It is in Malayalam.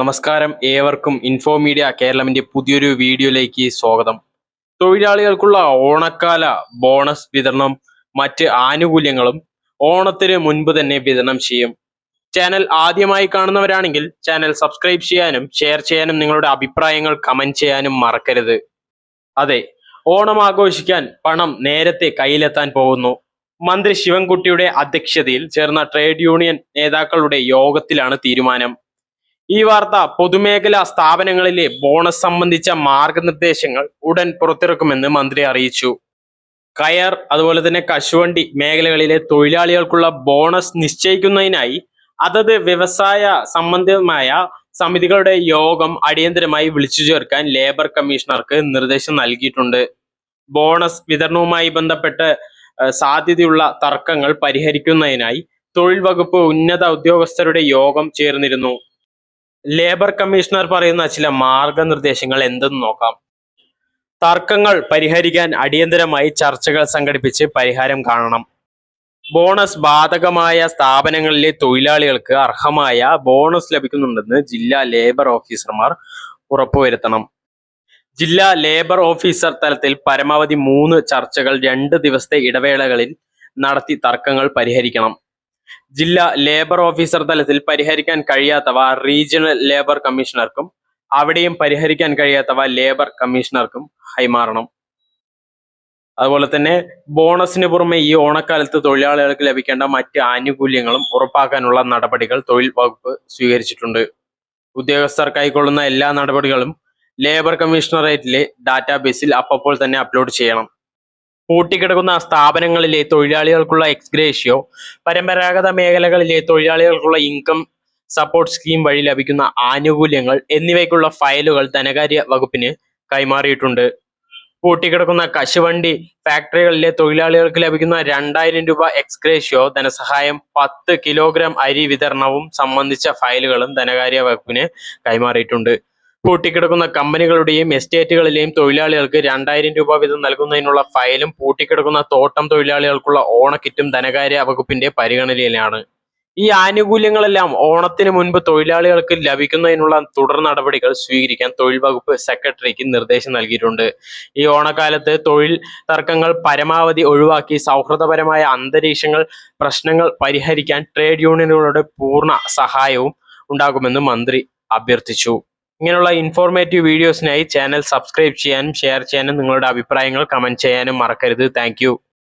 നമസ്കാരം. ഏവർക്കും ഇൻഫോ മീഡിയ കേരളമിന്റെ പുതിയൊരു വീഡിയോയിലേക്ക് സ്വാഗതം. തൊഴിലാളികൾക്കുള്ള ഓണക്കാല ബോണസ് വിതരണം മറ്റ് ആനുകൂല്യങ്ങളും ഓണത്തിന് മുൻപ് തന്നെ വിതരണം ചെയ്യും. ചാനൽ ആദ്യമായി കാണുന്നവരാണെങ്കിൽ ചാനൽ സബ്സ്ക്രൈബ് ചെയ്യാനും ഷെയർ ചെയ്യാനും നിങ്ങളുടെ അഭിപ്രായങ്ങൾ കമന്റ് ചെയ്യാനും മറക്കരുത്. അതെ ഓണം ആഘോഷിക്കാൻ പണം നേരത്തെ കയ്യിലെത്താൻ പോകുന്നു. മന്ത്രി ശിവൻകുട്ടിയുടെ അധ്യക്ഷതയിൽ ചേർന്ന ട്രേഡ് യൂണിയൻ നേതാക്കളുടെ യോഗത്തിലാണ് തീരുമാനം. ഈ വാർത്ത പൊതുമേഖലാ സ്ഥാപനങ്ങളിലെ ബോണസ് സംബന്ധിച്ച മാർഗനിർദ്ദേശങ്ങൾ ഉടൻ പുറത്തിറക്കുമെന്ന് മന്ത്രി അറിയിച്ചു. കയർ അതുപോലെ തന്നെ കശുവണ്ടി മേഖലകളിലെ തൊഴിലാളികൾക്കുള്ള ബോണസ് നിശ്ചയിക്കുന്നതിനായി അതത് വ്യവസായ സംബന്ധമായ സമിതികളുടെ യോഗം അടിയന്തരമായി വിളിച്ചു ചേർക്കാൻ ലേബർ കമ്മീഷണർക്ക് നിർദ്ദേശം നൽകിയിട്ടുണ്ട്. ബോണസ് വിതരണവുമായി ബന്ധപ്പെട്ട് സാധ്യതയുള്ള തർക്കങ്ങൾ പരിഹരിക്കുന്നതിനായി തൊഴിൽ വകുപ്പ് ഉന്നത ഉദ്യോഗസ്ഥരുടെ യോഗം ചേർന്നിരുന്നു. ലേബർ കമ്മീഷണർ പറയുന്ന ചില മാർഗനിർദ്ദേശങ്ങൾ എന്തെന്ന് നോക്കാം. തർക്കങ്ങൾ പരിഹരിക്കാൻ അടിയന്തരമായി ചർച്ചകൾ സംഘടിപ്പിച്ച് പരിഹാരം കാണണം. ബോണസ് ബാധകമായ സ്ഥാപനങ്ങളിലെ തൊഴിലാളികൾക്ക് അർഹമായ ബോണസ് ലഭിക്കുന്നുണ്ടെന്ന് ജില്ലാ ലേബർ ഓഫീസർമാർ ഉറപ്പുവരുത്തണം. ജില്ലാ ലേബർ ഓഫീസർ തലത്തിൽ പരമാവധി മൂന്ന് ചർച്ചകൾ രണ്ട് ദിവസത്തെ ഇടവേളകളിൽ നടത്തി തർക്കങ്ങൾ പരിഹരിക്കണം. ജില്ലാ ലേബർ ഓഫീസർ തലത്തിൽ പരിഹരിക്കാൻ കഴിയാത്തവ റീജിയണൽ ലേബർ കമ്മീഷണർക്കും അവിടെയും പരിഹരിക്കാൻ കഴിയാത്തവ ലേബർ കമ്മീഷണർക്കും കൈമാറണം. അതുപോലെ തന്നെ ബോണസിന് പുറമെ ഈ ഓണക്കാലത്ത് തൊഴിലാളികൾക്ക് ലഭിക്കേണ്ട മറ്റ് ആനുകൂല്യങ്ങളും ഉറപ്പാക്കാനുള്ള നടപടികൾ തൊഴിൽ വകുപ്പ് സ്വീകരിച്ചിട്ടുണ്ട്. ഉദ്യോഗസ്ഥർ കൈക്കൊള്ളുന്ന എല്ലാ നടപടികളും ലേബർ കമ്മീഷണറേറ്റിലെ ഡാറ്റാബേസിൽ അപ്പോൾ തന്നെ അപ്ലോഡ് ചെയ്യണം. പൂട്ടിക്കിടക്കുന്ന സ്ഥാപനങ്ങളിലെ തൊഴിലാളികൾക്കുള്ള എക്സ്ഗ്രേഷ്യോ പരമ്പരാഗത മേഖലകളിലെ തൊഴിലാളികൾക്കുള്ള ഇൻകം സപ്പോർട്ട് സ്കീം വഴി ലഭിക്കുന്ന ആനുകൂല്യങ്ങൾ എന്നിവയ്ക്കുള്ള ഫയലുകൾ ധനകാര്യ വകുപ്പിന് കൈമാറിയിട്ടുണ്ട്. പൂട്ടിക്കിടക്കുന്ന കശുവണ്ടി ഫാക്ടറികളിലെ തൊഴിലാളികൾക്ക് ലഭിക്കുന്ന രണ്ടായിരം രൂപ എക്സ്ഗ്രേഷ്യോ ധനസഹായം പത്ത് കിലോഗ്രാം അരി വിതരണവും സംബന്ധിച്ച ഫയലുകളും ധനകാര്യ വകുപ്പിന് കൈമാറിയിട്ടുണ്ട്. പൂട്ടിക്കിടക്കുന്ന കമ്പനികളുടെയും എസ്റ്റേറ്റുകളിലെയും തൊഴിലാളികൾക്ക് രണ്ടായിരം രൂപ വീതം നൽകുന്നതിനുള്ള ഫയലും പൂട്ടിക്കിടക്കുന്ന തോട്ടം തൊഴിലാളികൾക്കുള്ള ഓണക്കിറ്റും ധനകാര്യ വകുപ്പിന്റെ പരിഗണനയിലാണ്. ഈ ആനുകൂല്യങ്ങളെല്ലാം ഓണത്തിന് മുൻപ് തൊഴിലാളികൾക്ക് ലഭിക്കുന്നതിനുള്ള തുടർ നടപടികൾ സ്വീകരിക്കാൻ തൊഴിൽ വകുപ്പ് സെക്രട്ടറിക്ക് നിർദ്ദേശം നൽകിയിട്ടുണ്ട്. ഈ ഓണക്കാലത്ത് തൊഴിൽ തർക്കങ്ങൾ പരമാവധി ഒഴിവാക്കി സൗഹൃദപരമായ അന്തരീക്ഷങ്ങൾ പ്രശ്നങ്ങൾ പരിഹരിക്കാൻ ട്രേഡ് യൂണിയനുകളുടെ പൂർണ സഹായവും ഉണ്ടാകുമെന്ന് മന്ത്രി അഭ്യർത്ഥിച്ചു. ഇങ്ങനെയുള്ള ഇൻഫോർമേറ്റീവ് വീഡിയോസിനായി ചാനൽ സബ്സ്ക്രൈബ് ചെയ്യാനും ഷെയർ ചെയ്യാനും നിങ്ങളുടെ അഭിപ്രായങ്ങൾ കമന്റ് ചെയ്യാനും മറക്കരുത്. താങ്ക്